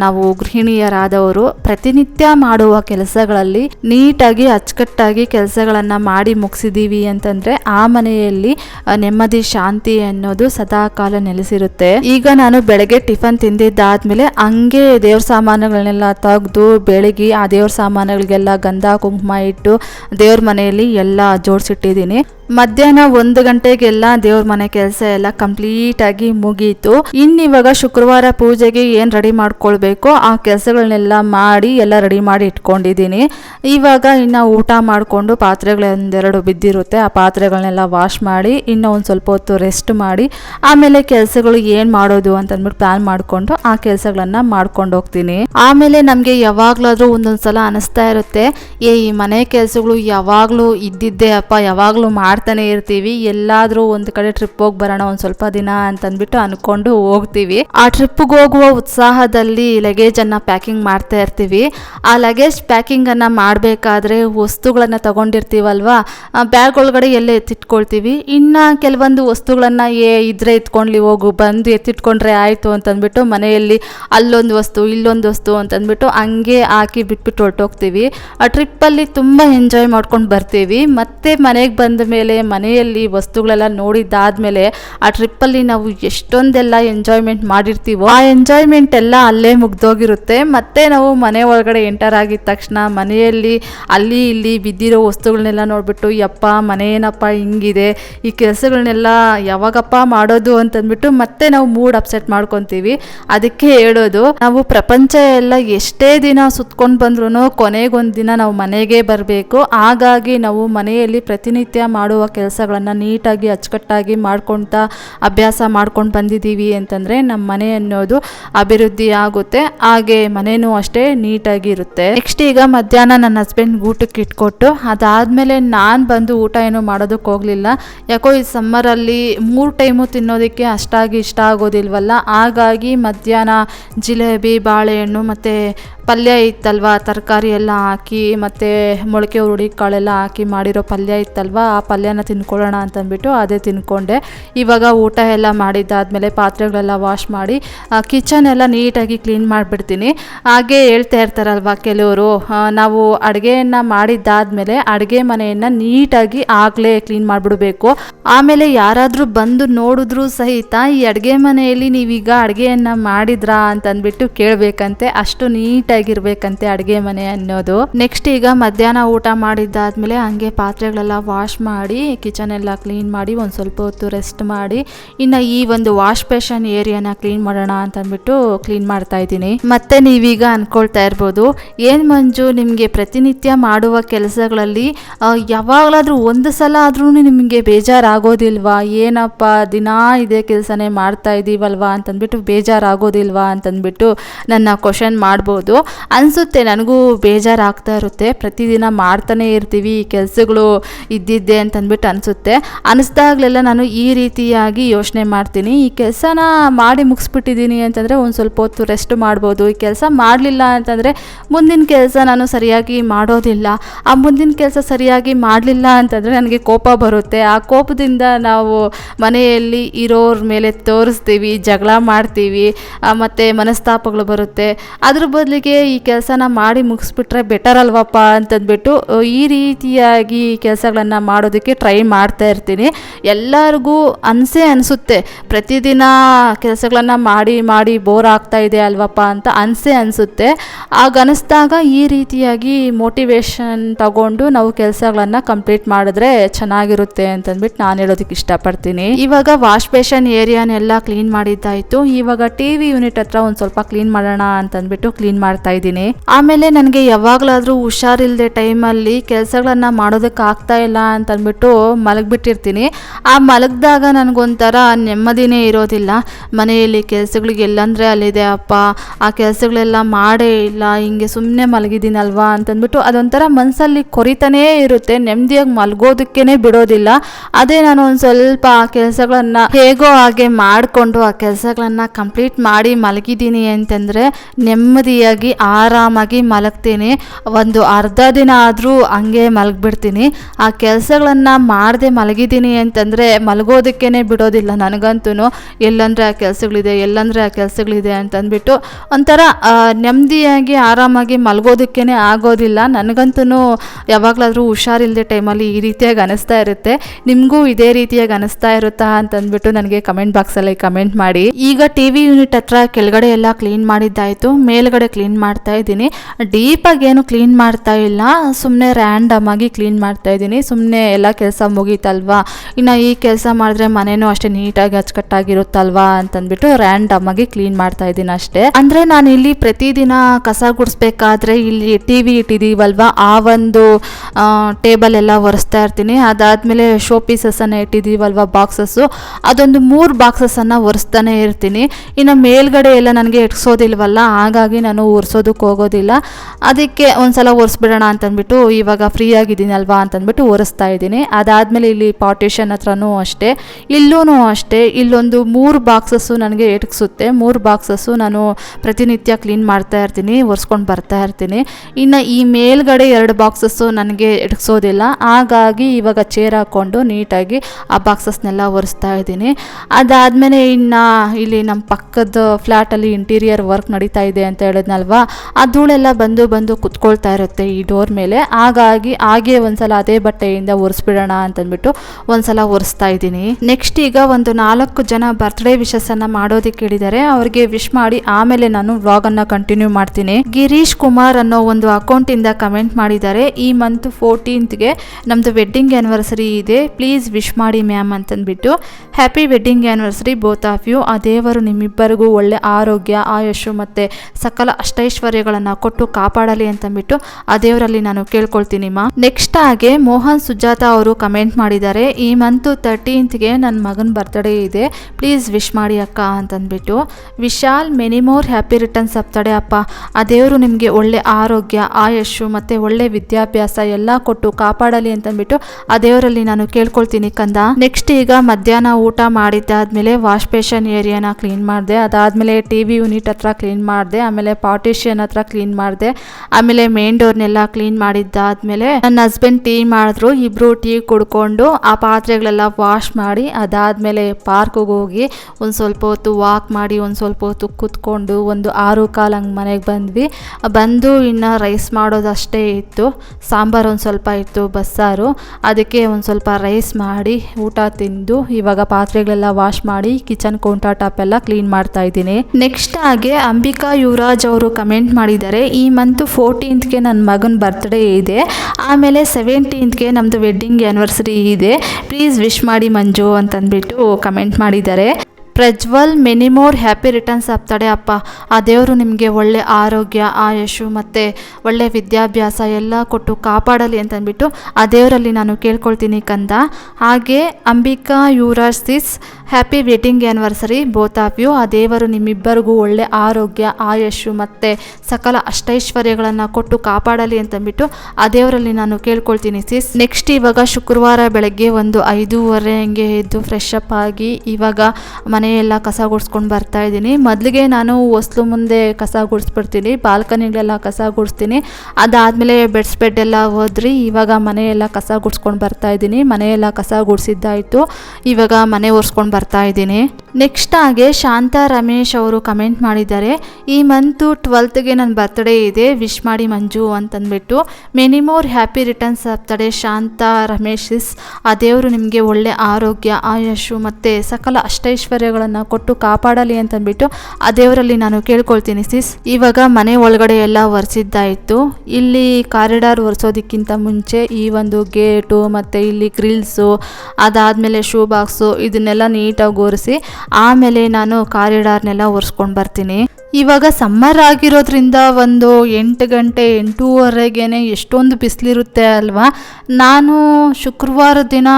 ನಾವು ಗೃಹಿಣಿಯರಾದವರು ಪ್ರತಿನಿತ್ಯ ಮಾಡುವ ಕೆಲಸಗಳಲ್ಲಿ ನೀಟಾಗಿ, ಅಚ್ಚುಕಟ್ಟಾಗಿ ಕೆಲಸಗಳನ್ನು ಮಾಡಿ ಮುಗಿಸಿದೀವಿ ಅಂತಂದರೆ ಆ ಮನೆಯಲ್ಲಿ ನೆಮ್ಮದಿ, ಶಾಂತಿ ಅನ್ನೋದು ಸದಾ ಕಾಲ ನೆಲೆಸಿರುತ್ತೆ. ಈಗ ನಾನು ಬೆಳಗ್ಗೆ ಟಿಫನ್ ತಿಂದಿದ್ದಾದ್ಮೇಲೆ ಹಂಗೆ ದೇವ್ರ ಸಾಮಾನುಗಳನ್ನೆಲ್ಲ ತೆಗೆದು, ಬೆಳಗ್ಗೆ ಆ ದೇವ್ರ ಸಾಮಾನುಗಳಿಗೆಲ್ಲ ಗಂಧ, ಕುಂಕುಮ ಇಟ್ಟು ದೇವ್ರ ಮನೆಯಲ್ಲಿ ಎಲ್ಲ ಜೋಡಿಸಿಟ್ಟಿದ್ದೀನಿ. ಮಧ್ಯಾಹ್ನ ಒಂದು ಗಂಟೆಗೆಲ್ಲ ದೇವ್ರ ಮನೆ ಕೆಲಸ ಎಲ್ಲ ಕಂಪ್ಲೀಟ್ ಆಗಿ ಮುಗೀತು. ಇನ್ನಿವಾಗ ಶುಕ್ರವಾರ ಪೂಜೆಗೆ ಏನು ರೆಡಿ ಮಾಡ್ಕೊಳ್ಬೇಕು ಆ ಕೆಲಸಗಳನ್ನೆಲ್ಲ ಮಾಡಿ ಎಲ್ಲ ರೆಡಿ ಮಾಡಿ ಇಟ್ಕೊಂಡಿದ್ದೀನಿ. ಇವಾಗ ಇನ್ನು ಊಟ ಮಾಡಿಕೊಂಡು ಪಾತ್ರೆಗಳೊಂದೆರಡು ಬಿದ್ದಿರುತ್ತೆ. ಆ ಪಾತ್ರೆಗಳನ್ನೆಲ್ಲ ವಾಶ್ ಮಾಡಿ ಇನ್ನೂ ಒಂದು ಸ್ವಲ್ಪ ಹೊತ್ತು ರೆಸ್ಟ್ ಮಾಡಿ. ಆಮೇಲೆ ಕೆಲಸಗಳು ಏನು ಮಾಡೋದು ಅಂತ ಅಂದ್ಬಿಟ್ಟು ಪ್ಲಾನ್ ಮಾಡಿಕೊಂಡು ಆ ಕೆಲಸಗಳನ್ನ ಮಾಡ್ಕೊಂಡು ಹೋಗ್ತೀನಿ. ಆಮೇಲೆ ನಮಗೆ ಯಾವಾಗಲಾದರೂ ಒಂದೊಂದು ಸಲ ಅನಿಸ್ತಾ ಇರುತ್ತೆ. ಏ, ಈ ಮನೆ ಕೆಲಸಗಳು ಯಾವಾಗಲೂ ಇದ್ದಿದ್ದೆ ಅಪ್ಪ, ಯಾವಾಗಲೂ ಮಾಡ್ತಾನೆ ಇರ್ತೀವಿ, ಎಲ್ಲಾದರೂ ಒಂದು ಕಡೆ ಟ್ರಿಪ್ ಹೋಗಿ ಬರೋಣ ಒಂದು ಸ್ವಲ್ಪ ದಿನ ಅಂತಂದ್ಬಿಟ್ಟು ಅನ್ಕೊಂಡು ಹೋಗ್ತೀವಿ. ಆ ಟ್ರಿಪ್ಗೆ ಹೋಗುವ ಉತ್ಸಾಹದಲ್ಲಿ ಲಗೇಜನ್ನು ಪ್ಯಾಕಿಂಗ್ ಮಾಡ್ತಾ ಇರ್ತೀವಿ. ಆ ಲಗೇಜ್ ಪ್ಯಾಕಿಂಗನ್ನು ಮಾಡಬೇಕಾದ್ರೆ ವಸ್ತುಗಳನ್ನು ತಗೊಂಡಿರ್ತೀವಲ್ವಾ? ಬ್ಯಾಗ್ ಒಳಗಡೆ ಎಲ್ಲ ಎತ್ತಿಟ್ಕೊಳ್ತೀವಿ. ಇನ್ನು ಕೆಲವೊಂದು ವಸ್ತುಗಳನ್ನು ಏ ಇದ್ರೆ ಎತ್ಕೊಂಡ್ಲಿ ಹೋಗು, ಬಂದು ಎತ್ತಿಟ್ಕೊಂಡ್ರೆ ಆಯಿತು ಅಂತಂದ್ಬಿಟ್ಟು ಮನೆಯಲ್ಲಿ ಅಲ್ಲೊಂದು ವಸ್ತು, ಇಲ್ಲೊಂದು ವಸ್ತು ಅಂತಂದ್ಬಿಟ್ಟು ಹಂಗೆ ಹಾಕಿ ಬಿಟ್ಬಿಟ್ಟು ಹೊರಟೋಗ್ತೀವಿ. ಆ ಟ್ರಿಪ್ಪಲ್ಲಿ ತುಂಬ ಎಂಜಾಯ್ ಮಾಡ್ಕೊಂಡು ಬರ್ತೀವಿ. ಮತ್ತೆ ಮನೆಗೆ ಬಂದ ಮೇಲೆ ಮನೆಯಲ್ಲಿ ವಸ್ತುಗಳೆಲ್ಲ ನೋಡಿದ್ದಾದ್ಮೇಲೆ ಆ ಟ್ರಿಪ್ಪಲ್ಲಿ ನಾವು ಎಷ್ಟೊಂದೆಲ್ಲ ಎಂಜಾಯ್ಮೆಂಟ್ ಮಾಡಿರ್ತೀವೋ, ಆ ಎಂಜಾಯ್ಮೆಂಟ್ ಎಲ್ಲ ಅಲ್ಲೇ ಮುಗ್ದೋಗಿರುತ್ತೆ. ಮತ್ತೆ ನಾವು ಮನೆ ಒಳಗಡೆ ಎಂಟರ್ ಆಗಿದ ತಕ್ಷಣ ಮನೆಯಲ್ಲಿ ಅಲ್ಲಿ ಇಲ್ಲಿ ಬಿದ್ದಿರೋ ವಸ್ತುಗಳನ್ನೆಲ್ಲ ನೋಡ್ಬಿಟ್ಟು, ಯಪ್ಪ, ಮನೆ ಏನಪ್ಪ ಹಿಂಗಿದೆ? ಈ ಕೆಲಸಗಳನ್ನೆಲ್ಲ ಯಾವಾಗಪ್ಪ ಮಾಡೋದು? ಅಂತಂದ್ಬಿಟ್ಟು ಮತ್ತೆ ನಾವು ಮೂಡ್ ಅಪ್ಸೆಟ್ ಮಾಡ್ಕೊತೀವಿ. ಅದಕ್ಕೆ ಹೇಳೋದು, ನಾವು ಪ್ರಪಂಚ ಎಲ್ಲ ಎಷ್ಟೇ ದಿನ ಸುತ್ಕೊಂಡು ಬಂದ್ರೂ ಕೊನೆಗೊಂದು ದಿನ ನಾವು ಮನೆಗೆ ಬರಬೇಕು. ಹಾಗಾಗಿ ನಾವು ಮನೆಯಲ್ಲಿ ಪ್ರತಿನಿತ್ಯ ಮಾಡುವ ಕೆಲಸಗಳನ್ನು ನೀಟಾಗಿ, ಅಚ್ಚುಕಟ್ಟಾಗಿ ಮಾಡ್ಕೊಳ್ತಾ ಅಭ್ಯಾಸ ಮಾಡ್ಕೊಂಡು ಬಂದಿದ್ದೀವಿ ಅಂತಂದರೆ ನಮ್ಮ ಮನೆ ಅನ್ನೋದು ಅಭಿವೃದ್ಧಿ ಆಗುತ್ತೆ. ಹಾಗೆ ಮನೆಯೂ ಅಷ್ಟೇ ನೀಟಾಗಿ ಇರುತ್ತೆ. ನೆಕ್ಸ್ಟ್ ಈಗ ಮಧ್ಯಾಹ್ನ ನನ್ನ ಹಸ್ಬೆಂಡ್ ಊಟಕ್ಕೆ ಇಟ್ಕೊಟ್ಟು, ಅದಾದಮೇಲೆ ನಾನು ಬಂದು ಊಟ ಏನು ಮಾಡೋದಕ್ಕೆ ಹೋಗಲಿಲ್ಲ. ಯಾಕೋ ಈ ಸಮ್ಮರಲ್ಲಿ ಮೂರು ಟೈಮು ತಿನ್ನೋದಕ್ಕೆ ಅಷ್ಟಾಗಿ ಇಷ್ಟ ಆಗೋದಿಲ್ವಲ್ಲ? ಹಾಗಾಗಿ ಮಧ್ಯಾಹ್ನ ಜಿಲೇಬಿ, ಬಾಳೆಹಣ್ಣು ಮತ್ತು ಪಲ್ಯ ಇತ್ತಲ್ವ? ತರಕಾರಿ ಎಲ್ಲ ಹಾಕಿ ಮತ್ತು ಮೊಳಕೆ ಹುರುಳಿ ಕಾಳೆಲ್ಲ ಹಾಕಿ ಮಾಡಿರೋ ಪಲ್ಯ ಇತ್ತಲ್ವ? ಆ ಪಲ್ಯನ ತಿನ್ಕೊಳ್ಳೋಣ ಅಂತಂದ್ಬಿಟ್ಟು ಅದೇ ತಿನ್ಕೊಂಡೆ. ಇವಾಗ ಊಟ ಎಲ್ಲ ಮಾಡಿದ್ದಾದಮೇಲೆ ಪಾತ್ರೆಗಳೆಲ್ಲ ವಾಶ್ ಮಾಡಿ ಕಿಚನ್ ಎಲ್ಲ ನೀಟಾಗಿ ಕ್ಲೀನ್ ಮಾಡಿಬಿಡ್ತೀನಿ. ಹಾಗೆ ಹೇಳ್ತಾ ಇರ್ತಾರಲ್ವ ಕೆಲವರು ನಾವು ಅಡುಗೆಯನ್ನು ಮಾಡಿದ್ದಾದಮೇಲೆ ಅಡುಗೆ ಮನೆಯನ್ನು ನೀಟಾಗಿ ಆಗಲೇ ಕ್ಲೀನ್ ಮಾಡಿಬಿಡಬೇಕು. ಆಮೇಲೆ ಯಾರಾದರೂ ಬಂದು ನೋಡಿದ್ರು ಸಹಿತ ಈ ಅಡುಗೆ ಮನೆಯಲ್ಲಿ ನೀವೀಗ ಅಡುಗೆಯನ್ನು ಮಾಡಿದ್ರಾ ಅಂತಂದ್ಬಿಟ್ಟು ಕೇಳಬೇಕಂತೆ. ಅಷ್ಟು ನೀಟಾಗಿರ್ಬೇಕಂತೆ ಅಡುಗೆ ಮನೆ ಅನ್ನೋದು. ನೆಕ್ಸ್ಟ್ ಈಗ ಮಧ್ಯಾಹ್ನ ಊಟ ಮಾಡಿದ್ದಾದ್ಮೇಲೆ ಹಂಗೆ ಪಾತ್ರೆಗಳೆಲ್ಲ ವಾಶ್ ಮಾಡಿ ಕಿಚನ್ ಎಲ್ಲ ಕ್ಲೀನ್ ಮಾಡಿ, ಒಂದು ಸ್ವಲ್ಪ ಹೊತ್ತು ರೆಸ್ಟ್ ಮಾಡಿ, ಇನ್ನು ಈ ಒಂದು ವಾಶ್ ಬೇಷನ್ ಏರಿಯಾನ ಕ್ಲೀನ್ ಮಾಡೋಣ ಅಂತಂದ್ಬಿಟ್ಟು ಕ್ಲೀನ್ ಮಾಡ್ತಾ ಇದ್ದೀನಿ. ಮತ್ತೆ ನೀವೀಗ ಅನ್ಕೊಳ್ತಾ ಇರ್ಬೋದು, ಏನು ಮಂಜು ನಿಮಗೆ ಪ್ರತಿನಿತ್ಯ ಮಾಡುವ ಕೆಲಸಗಳಲ್ಲಿ ಯಾವಾಗಲಾದರೂ ಯಾವಾಗಲಾದ್ರೂ ಒಂದು ಸಲ ಆದ್ರೂ ನಿಮಗೆ ಬೇಜಾರಾಗೋದಿಲ್ವಾ? ಏನಪ್ಪ ದಿನಾ ಇದೇ ಕೆಲಸನೇ ಮಾಡ್ತಾ ಇದ್ದೀವಲ್ವಾ ಅಂತಂದ್ಬಿಟ್ಟು ಬೇಜಾರಾಗೋದಿಲ್ವಾ ಅಂತಂದ್ಬಿಟ್ಟು ನನ್ನ ಕ್ವಶನ್ ಮಾಡ್ಬೋದು. ಅನಿಸುತ್ತೆ, ನನಗೂ ಬೇಜಾರಾಗ್ತಾ ಇರುತ್ತೆ. ಪ್ರತಿದಿನ ಮಾಡ್ತಾನೆ ಇರ್ತೀವಿ, ಈ ಕೆಲಸಗಳು ಇದ್ದಿದ್ದೆ ಅಂತಂದ್ಬಿಟ್ಟು ಅನಿಸುತ್ತೆ. ಅನಿಸ್ದಾಗಲೆಲ್ಲ ನಾನು ಈ ರೀತಿಯಾಗಿ ಯೋಚನೆ ಮಾಡ್ತೀನಿ. ಈ ಕೆಲಸನ ಮಾಡಿ ಮುಗಿಸ್ಬಿಟ್ಟಿದ್ದೀನಿ ಅಂತಂದರೆ ಒಂದು ಸ್ವಲ್ಪ ಹೊತ್ತು ರೆಸ್ಟ್ ಮಾಡ್ಬೋದು. ಈ ಕೆಲಸ ಮಾಡಲಿಲ್ಲ ಅಂತಂದರೆ ಮುಂದಿನ ಕೆಲಸ ನಾನು ಸರಿಯಾಗಿ ಮಾಡೋದಿಲ್ಲ. ಆ ಮುಂದಿನ ಕೆಲಸ ಸರಿಯಾಗಿ ಮಾಡಲಿಲ್ಲ ಅಂತಂದರೆ ನನಗೆ ಕೋಪ ಬರುತ್ತೆ. ಆ ಕೋಪದಿಂದ ನಾವು ಮನೆಯಲ್ಲಿ ಇರೋರ ಮೇಲೆ ತೋರಿಸ್ತೀವಿ, ಜಗಳ ಮಾಡ್ತೀವಿ ಮತ್ತು ಮತ್ತೆ ಮನಸ್ತಾಪಗಳು ಬರುತ್ತೆ. ಅದ್ರ ಬದಲಿಗೆ ಈ ಕೆಲಸನ ಮಾಡಿ ಮುಗಿಸ್ಬಿಟ್ರೆ ಬೆಟರ್ ಅಲ್ವಪ್ಪ ಅಂತಂದ್ಬಿಟ್ಟು ಈ ರೀತಿಯಾಗಿ ಕೆಲಸಗಳನ್ನು ಮಾಡೋದಕ್ಕೆ ಟ್ರೈ ಮಾಡ್ತಾ ಇರ್ತೀನಿ. ಎಲ್ಲರಿಗೂ ಅನಿಸೇ ಅನಿಸುತ್ತೆ. ಪ್ರತಿದಿನ ಕೆಲಸಗಳನ್ನು ಮಾಡಿ ಮಾಡಿ ಬೋರ್ ಆಗ್ತಾ ಇದೆ ಅಲ್ವಪ್ಪ ಅಂತ ಅನಿಸೇ ಅನಿಸುತ್ತೆ. ಆಗ ಅನಿಸ್ದಾಗ ಈ ರೀತಿಯಾಗಿ ಮೋಟಿವೇಶನ್ ತಗೊಂಡು ನಾವು ಕೆಲಸಗಳನ್ನು ಕಂಪ್ಲೀಟ್ ಮಾಡಿದ್ರೆ ಚೆನ್ನಾಗಿರುತ್ತೆ ಅಂತಂದ್ಬಿಟ್ಟು ನಾನು ಹೇಳೋದಕ್ಕೆ ಇಷ್ಟಪಡ್ತೀನಿ. ಇವಾಗ ವಾಶ್ ಬೇಷನ್ ಏರಿಯಾನೆಲ್ಲ ಕ್ಲೀನ್ ಮಾಡಿದ್ದಾಯಿತು. ಇವಾಗ ಟಿ ವಿ ಯೂನಿಟ್ ಹತ್ರ ಒಂದು ಸ್ವಲ್ಪ ಕ್ಲೀನ್ ಮಾಡೋಣ ಅಂತಂದ್ಬಿಟ್ಟು ಕ್ಲೀನ್ ಮಾಡ್ತಾ ಇದ್ದೀನಿ. ಆಮೇಲೆ ನನಗೆ ಯಾವಾಗಲಾದರೂ ಹುಷಾರಿಲ್ಲದೆ ಟೈಮಲ್ಲಿ ಕೆಲಸಗಳನ್ನ ಮಾಡೋದಕ್ಕೆ ಆಗ್ತಾ ಇಲ್ಲ ಅಂತಂದ್ಬಿಟ್ಟು ಮಲಗಿಬಿಟ್ಟಿರ್ತೀನಿ. ಆ ಮಲಗಿದಾಗ ನನಗೊಂಥರ ನೆಮ್ಮದಿನೇ ಇರೋದಿಲ್ಲ. ಮನೆಯಲ್ಲಿ ಕೆಲಸಗಳಿಗೆ ಎಲ್ಲಂದರೆ ಅಲ್ಲಿದೆ, ಅಪ್ಪ, ಆ ಕೆಲಸಗಳೆಲ್ಲ ಮಾಡೇ ಇಲ್ಲ, ಹಿಂಗೆ ಸುಮ್ಮನೆ ಮಲಗಿದ್ದೀನಲ್ವಾ? ಅಂತಂದ್ಬಿಟ್ಟು ಅದೊಂಥರ ಮನಸ್ಸಲ್ಲಿ ಕೊರಿತಾನೇ ಇರುತ್ತೆ. ನೆಮ್ಮದಿಯಾಗಿ ಮಲಗೋದಕ್ಕೇ ಬಿಡೋದಿಲ್ಲ. ಅದೇ ನಾನು ಒಂದು ಸ್ವಲ್ಪ ಆ ಕೆಲಸಗಳನ್ನ ಹೇಗೋ ಹಾಗೆ ಮಾಡಿಕೊಂಡು ಆ ಕೆಲಸಗಳನ್ನ ಕಂಪ್ಲೀಟ್ ಮಾಡಿ ಮಲಗಿದ್ದೀನಿ ಅಂತಂದರೆ ನೆಮ್ಮದಿಯಾಗಿ ಆರಾಮಾಗಿ ಮಲಗ್ತೀನಿ. ಒಂದು ಅರ್ಧ ದಿನ ಆದರೂ ಹಂಗೆ ಮಲಗಿಬಿಡ್ತೀನಿ. ಆ ಕೆಲಸಗಳನ್ನು ಮಾಡದೆ ಮಲಗಿದ್ದೀನಿ ಅಂತಂದರೆ ಮಲಗೋದಕ್ಕೇ ಬಿಡೋದಿಲ್ಲ ನನಗಂತೂ ಎಲ್ಲಂದರೆ ಆ ಕೆಲಸಗಳಿದೆ, ಎಲ್ಲಂದರೆ ಆ ಕೆಲಸಗಳಿದೆ ಅಂತಂದ್ಬಿಟ್ಟು ಒಂಥರ ನೆಮ್ಮದಿಯಾಗಿ ಆರಾಮಾಗಿ ಮಲಗೋದಕ್ಕೇ ಆಗೋದಿಲ್ಲ. ನನಗಂತೂ ಯಾವಾಗಲಾದರೂ ಹುಷಾರಿಲ್ಲದೆ ಟೈಮಲ್ಲಿ ಈ ರೀತಿಯಾಗಿ ಅನಿಸ್ತಾ ಇರುತ್ತೆ. ನಿಮಗೂ ಇದೇ ರೀತಿಯಾಗಿ ಅನಿಸ್ತಾ ಇರುತ್ತಾ ಅಂತಂದ್ಬಿಟ್ಟು ನನಗೆ ಕಮೆಂಟ್ ಬಾಕ್ಸಲ್ಲಿ ಕಮೆಂಟ್ ಮಾಡಿ. ಈಗ ಟಿ ವಿ ಯೂನಿಟ್ ಹತ್ರ ಕೆಳಗಡೆ ಎಲ್ಲ ಕ್ಲೀನ್ ಮಾಡಿದ್ದಾಯಿತು. ಮೇಲ್ಗಡೆ ಮಾಡ್ತಾ ಇದ್ದೀನಿ. ಡೀಪಾಗಿ ಏನು ಕ್ಲೀನ್ ಮಾಡ್ತಾ ಇಲ್ಲ. ಸುಮ್ಮನೆ ರ್ಯಾಂಡಮ್ ಆಗಿ ಕ್ಲೀನ್ ಮಾಡ್ತಾ ಇದ್ದೀನಿ. ಸುಮ್ಮನೆ ಎಲ್ಲ ಕೆಲಸ ಮುಗೀತಲ್ವಾ? ಇನ್ನು ಈ ಕೆಲಸ ಮಾಡಿದ್ರೆ ಮನೇನೂ ಅಷ್ಟೇ ನೀಟಾಗಿ ಅಚ್ಚುಕಟ್ಟಾಗಿರುತ್ತಲ್ವಾ ಅಂತಂದ್ಬಿಟ್ಟು ರ್ಯಾಂಡಮ್ ಆಗಿ ಕ್ಲೀನ್ ಮಾಡ್ತಾ ಇದ್ದೀನಿ ಅಷ್ಟೇ. ಅಂದರೆ ನಾನು ಇಲ್ಲಿ ಪ್ರತಿದಿನ ಕಸ ಗುಡಿಸ್ಬೇಕಾದ್ರೆ ಇಲ್ಲಿ ಟಿ ವಿ ಇಟ್ಟಿದ್ದೀವಲ್ವಾ ಆ ಒಂದು ಟೇಬಲ್ ಎಲ್ಲ ಒರೆಸ್ತಾ ಇರ್ತೀನಿ. ಅದಾದಮೇಲೆ ಶೋ ಪೀಸಸ್ಸನ್ನು ಇಟ್ಟಿದ್ದೀವಲ್ವ ಬಾಕ್ಸಸ್ಸು ಅದೊಂದು ಮೂರು ಬಾಕ್ಸಸ್ಸನ್ನು ಒರೆಸ್ತಾನೆ ಇರ್ತೀನಿ. ಇನ್ನು ಮೇಲ್ಗಡೆ ಎಲ್ಲ ನನಗೆ ಎಟ್ಸೋದಿಲ್ವಲ್ಲ? ಹಾಗಾಗಿ ನಾನು ಒರೆಸೋದಕ್ಕೆ ಹೋಗೋದಿಲ್ಲ. ಅದಕ್ಕೆ ಒಂದ್ಸಲ ಒರೆಸ್ಬಿಡೋಣ ಅಂತಂದ್ಬಿಟ್ಟು ಇವಾಗ ಫ್ರೀ ಆಗಿದ್ದೀನಲ್ವಾ ಅಂತಂದ್ಬಿಟ್ಟು ಒರೆಸ್ತಾ ಇದ್ದೀನಿ. ಅದಾದಮೇಲೆ ಇಲ್ಲಿ ಪಾರ್ಟಿಷನ್ ಹತ್ರನೂ ಅಷ್ಟೇ. ಇಲ್ಲೂ ಅಷ್ಟೇ. ಇಲ್ಲೊಂದು ಮೂರು ಬಾಕ್ಸಸ್ಸು ನನಗೆ ಎಟಕ್ಸುತ್ತೆ. ಮೂರು ಬಾಕ್ಸಸ್ಸು ನಾನು ಪ್ರತಿನಿತ್ಯ ಕ್ಲೀನ್ ಮಾಡ್ತಾ ಇರ್ತೀನಿ, ಒರೆಸ್ಕೊಂಡು ಬರ್ತಾ ಇರ್ತೀನಿ. ಇನ್ನು ಈ ಮೇಲ್ಗಡೆ ಎರಡು ಬಾಕ್ಸಸ್ಸು ನನಗೆ ಎಟಕ್ಸೋದಿಲ್ಲ. ಹಾಗಾಗಿ ಇವಾಗ ಚೇರ್ ಹಾಕ್ಕೊಂಡು ನೀಟಾಗಿ ಆ ಬಾಕ್ಸಸ್ನೆಲ್ಲ ಒರೆಸ್ತಾ ಇದ್ದೀನಿ. ಅದಾದಮೇಲೆ ಇನ್ನು ಇಲ್ಲಿ ನಮ್ಮ ಪಕ್ಕದ ಫ್ಲ್ಯಾಟಲ್ಲಿ ಇಂಟೀರಿಯರ್ ವರ್ಕ್ ನಡೀತಾ ಇದೆ ಅಂತ ಹೇಳಿದ್ನಲ್ವಾ ಆ ಧೂಳೆಲ್ಲ ಬಂದು ಬಂದು ಕುತ್ಕೊಳ್ತಾ ಇರುತ್ತೆ ಈ ಡೋರ್ ಮೇಲೆ. ಹಾಗಾಗಿ ಹಾಗೆ ಒಂದ್ಸಲ ಅದೇ ಬಟ್ಟೆಯಿಂದ ಒರೆಸ್ಬಿಡೋಣ ಅಂತಂದ್ಬಿಟ್ಟು ಒಂದ್ಸಲ ಒರೆಸ್ತಾ ಇದ್ದೀನಿ. ನೆಕ್ಸ್ಟ್ ಈಗ ಒಂದು ನಾಲ್ಕು ಜನ ಬರ್ತ್ಡೇ ವಿಶಸ್ಸನ್ನು ಮಾಡೋದಕ್ಕೆ ಹೇಳಿದ್ದಾರೆ ಅವ್ರಿಗೆ ವಿಶ್ ಮಾಡಿ ಆಮೇಲೆ ನಾನು ವ್ಲಾಗನ್ನು ಕಂಟಿನ್ಯೂ ಮಾಡ್ತೀನಿ. ಗಿರೀಶ್ ಕುಮಾರ್ ಅನ್ನೋ ಒಂದು ಅಕೌಂಟಿಂದ ಕಮೆಂಟ್ ಮಾಡಿದ್ದಾರೆ. ಈ ಮಂತ್ ಫೋರ್ಟೀನ್ತ್ಗೆ ನಮ್ದು ವೆಡ್ಡಿಂಗ್ ಆನಿವರ್ಸರಿ ಇದೆ. ಪ್ಲೀಸ್ ವಿಶ್ ಮಾಡಿ ಮ್ಯಾಮ್ ಅಂತಂದ್ಬಿಟ್ಟು. Happy wedding anniversary both of you ಆ ದೇವರು ನಿಮ್ಮಿಬ್ಬರಿಗೂ ಒಳ್ಳೆ ಆರೋಗ್ಯ ಆಯುಷು ಮತ್ತು ಸಕಲ ಅಷ್ಟೈಶ್ವರ್ಯಗಳನ್ನು ಕೊಟ್ಟು ಕಾಪಾಡಲಿ ಅಂತಂದ್ಬಿಟ್ಟು ಆ ದೇವರಲ್ಲಿ ನಾನು ಕೇಳ್ಕೊಳ್ತೀನಿ, ಮಾ. ನೆಕ್ಸ್ಟ್ ಹಾಗೆ ಮೋಹನ್ ಸುಜಾತ ಅವರು ಕಮೆಂಟ್ ಮಾಡಿದ್ದಾರೆ. ಈ ಮಂತು ತರ್ಟೀನ್ತ್ಗೆ ನನ್ನ ಮಗನ ಬರ್ತ್ಡೇ ಇದೆ. ಪ್ಲೀಸ್ ವಿಶ್ ಮಾಡಿ ಅಕ್ಕ ಅಂತಂದ್ಬಿಟ್ಟು Vishal many more happy returns ಅಪ್ತಡೆ ಅಪ್ಪ. ಆ ದೇವರು ನಿಮಗೆ ಒಳ್ಳೆ ಆರೋಗ್ಯ, ಆಯಸ್ಸು ಮತ್ತು ಒಳ್ಳೆ ವಿದ್ಯಾಭ್ಯಾಸ ಎಲ್ಲ ಕೊಟ್ಟು ಕಾಪಾಡಲಿ ಅಂತಂದ್ಬಿಟ್ಟು ಆ ದೇವರಲ್ಲಿ ನಾನು ಕೇಳ್ಕೊಳ್ತೀನಿ ಕಂದ. ನೆಕ್ಸ್ಟ್ ಈಗ ಮಧ್ಯಾಹ್ನ ಊಟ ಮಾಡಿದ್ದಾದ್ಮೇಲೆ ವಾಶ್ ಬೇಷನ್ ಏರಿಯಾನ ಕ್ಲೀನ್ ಮಾಡಿದೆ. ಅದಾದಮೇಲೆ ಟಿ ವಿ ಯೂನಿಟ್ ಹತ್ರ ಕ್ಲೀನ್ ಮಾಡಿದೆ. ಆಮೇಲೆ ಪಾರ್ಟಿಷಿಯನ್ ಹತ್ರ ಕ್ಲೀನ್ ಮಾಡಿದೆ. ಆಮೇಲೆ ಮೇನ್ ಡೋರ್ನೆಲ್ಲ ಕ್ಲೀನ್ ಮಾಡಿದ್ದಾದ್ಮೇಲೆ ನನ್ನ ಹಸ್ಬೆಂಡ್ ಟೀ ಮಾಡಿದ್ರು. ಇಬ್ಬರು ಟೀ ಕುಡ್ಕೊಂಡು ಆ ಪಾತ್ರೆಗಳೆಲ್ಲ ವಾಶ್ ಮಾಡಿ, ಅದಾದಮೇಲೆ ಪಾರ್ಕಿಗೆ ಹೋಗಿ ಒಂದು ಸ್ವಲ್ಪ ಹೊತ್ತು ವಾಕ್ ಮಾಡಿ, ಒಂದು ಸ್ವಲ್ಪ ಹೊತ್ತು ಕೂತ್ಕೊಂಡು ಒಂದು ಆರು ಕಾಲ್ ಹಂಗೆ ಮನೆಗೆ ಬಂದ್ವಿ. ಬಂದು ಇನ್ನು ರೈಸ್ ಮಾಡೋದಷ್ಟೇ ಇತ್ತು. ಸಾಂಬಾರು ಒಂದು ಸ್ವಲ್ಪ ಇತ್ತು, ಬಸ್ಸಾರು. ಅದಕ್ಕೆ ಒಂದು ಸ್ವಲ್ಪ ರೈಸ್ ಮಾಡಿ, ಊಟ ತಿಂದು ಇವಾಗ ಪಾತ್ರೆಗಳೆಲ್ಲ ವಾಶ್ ಮಾಡಿ ಕಿಚನ್ ಕೌಂಟರ್ ಟಾಪ್ ಎಲ್ಲ ಕ್ಲೀನ್ ಮಾಡ್ತಾ ಇದ್ದೀನಿ. ನೆಕ್ಸ್ಟ್ ಹಾಗೆ ಅಂಬಿಕಾ ಯುವರಾಜ್ ಅವರು ಕಮೆಂಟ್ ಮಾಡಿದ್ದಾರೆ. ಈ ಮಂತು ಫೋರ್ಟೀನ್ತ್ಗೆ ನನ್ನ ಮಗನ ಬರ್ತ್ಡೇ ಇದೆ. ಆಮೇಲೆ ಸೆವೆಂಟೀನ್ತ್ಗೆ ನಮ್ಮದು ವೆಡ್ಡಿಂಗ್ ಆ್ಯನಿವರ್ಸರಿ ಇದೆ. ಪ್ಲೀಸ್ ವಿಶ್ ಮಾಡಿ ಮಂಜು ಅಂತಂದ್ಬಿಟ್ಟು ಕಮೆಂಟ್ ಮಾಡಿದ್ದಾರೆ. Prajwal many more happy returns ಆಗ್ತಾಳೆ ಅಪ್ಪ. ಆ ದೇವರು ನಿಮಗೆ ಒಳ್ಳೆ ಆರೋಗ್ಯ ಆಯಶು ಮತ್ತು ಒಳ್ಳೆ ವಿದ್ಯಾಭ್ಯಾಸ ಎಲ್ಲ ಕೊಟ್ಟು ಕಾಪಾಡಲಿ ಅಂತಂದ್ಬಿಟ್ಟು ಆ ದೇವರಲ್ಲಿ ನಾನು ಕೇಳ್ಕೊಳ್ತೀನಿ ಕಂದ. ಹಾಗೆ Ambika ಯುವರಾಸಿಸ್ happy wedding anniversary both of you ಆ ದೇವರು ನಿಮ್ಮಿಬ್ಬರಿಗೂ ಒಳ್ಳೆ ಆರೋಗ್ಯ ಆಯಶು ಮತ್ತು ಸಕಲ ಅಷ್ಟೈಶ್ವರ್ಯಗಳನ್ನು ಕೊಟ್ಟು ಕಾಪಾಡಲಿ ಅಂತಂದ್ಬಿಟ್ಟು ಆ ದೇವರಲ್ಲಿ ನಾನು ಕೇಳ್ಕೊಳ್ತೀನಿ ಸಿಸ್. ನೆಕ್ಸ್ಟ್ ಇವಾಗ ಶುಕ್ರವಾರ ಬೆಳಗ್ಗೆ ಒಂದು ಐದೂವರೆ ಹಂಗೆ ಎದ್ದು ಫ್ರೆಶ್ ಅಪ್ ಆಗಿ ಇವಾಗ ಮನೆಯೆಲ್ಲ ಕಸ ಗುಡಿಸ್ಕೊಂಡು ಬರ್ತಾ ಇದ್ದೀನಿ. ಮೊದಲಿಗೆ ನಾನು ಹೊಸ್ಲು ಮುಂದೆ ಕಸ ಗುಡಿಸ್ಬಿಡ್ತೀನಿ. ಬಾಲ್ಕನಿಗಳೆಲ್ಲ ಕಸ ಗುಡಿಸ್ತೀನಿ. ಅದಾದಮೇಲೆ ಬೆಡ್ಸ್ ಬೆಡ್ ಎಲ್ಲ ಹೋದ್ರಿ. ಇವಾಗ ಮನೆಯೆಲ್ಲ ಕಸ ಗುಡಿಸ್ಕೊಂಡು ಬರ್ತಾ ಇದ್ದೀನಿ. ಮನೆಯೆಲ್ಲ ಕಸ ಗುಡಿಸಿದ್ದಾಯಿತು. ಇವಾಗ ಮನೆ ಒರೆಸ್ಕೊಂಡು ಬರ್ತಾ ಇದ್ದೀನಿ. ನೆಕ್ಸ್ಟ್ ಹಾಗೆ ಶಾಂತಾ ರಮೇಶ್ ಅವರು ಕಮೆಂಟ್ ಮಾಡಿದ್ದಾರೆ. ಈ ಮಂತು ಟ್ವೆಲ್ತ್ಗೆ ನನ್ನ ಬರ್ತ್ಡೇ ಇದೆ ವಿಶ್ ಮಾಡಿ ಮಂಜು ಅಂತಂದ್ಬಿಟ್ಟು. ಮೆನಿ ಮೋರ್ ಹ್ಯಾಪಿ ರಿಟರ್ನ್ಸ್ ಆಗ್ತಡೆ ಶಾಂತಾ ರಮೇಶ್ ಇಸ್ ಆ ದೇವರು ನಿಮಗೆ ಒಳ್ಳೆ ಆರೋಗ್ಯ ಆಯಶು ಮತ್ತು ಸಕಲ ಅಷ್ಟೈಶ್ವರ್ಯಗಳನ್ನು ಕೊಟ್ಟು ಕಾಪಾಡಲಿ ಅಂತಂದ್ಬಿಟ್ಟು ಆ ದೇವರಲ್ಲಿ ನಾನು ಕೇಳ್ಕೊಳ್ತೀನಿ ಸಿಸ್ ಇವಾಗ ಮನೆ ಒಳಗಡೆ ಎಲ್ಲ ಒರೆಸಿದ್ದಾಯಿತು. ಇಲ್ಲಿ ಕಾರಿಡಾರ್ ಒರೆಸೋದಕ್ಕಿಂತ ಮುಂಚೆ ಈ ಒಂದು ಗೇಟು ಮತ್ತು ಇಲ್ಲಿ ಗ್ರಿಲ್ಸು ಅದಾದಮೇಲೆ ಶೂ ಬಾಕ್ಸು ಇದನ್ನೆಲ್ಲ ನೀಟಾಗಿ ಒರೆಸಿ ಆಮೇಲೆ ನಾನು ಕಾರಿಡಾರ್ನೆಲ್ಲ ಒರೆಸ್ಕೊಂಡು ಬರ್ತೀನಿ. ಇವಾಗ ಸಮ್ಮರ್ ಆಗಿರೋದ್ರಿಂದ ಒಂದು ಎಂಟು ಗಂಟೆ ಎಂಟೂವರೆಗೇ ಎಷ್ಟೊಂದು ಬಿಸಿಲಿರುತ್ತೆ ಅಲ್ವಾ? ನಾನು ಶುಕ್ರವಾರ ದಿನ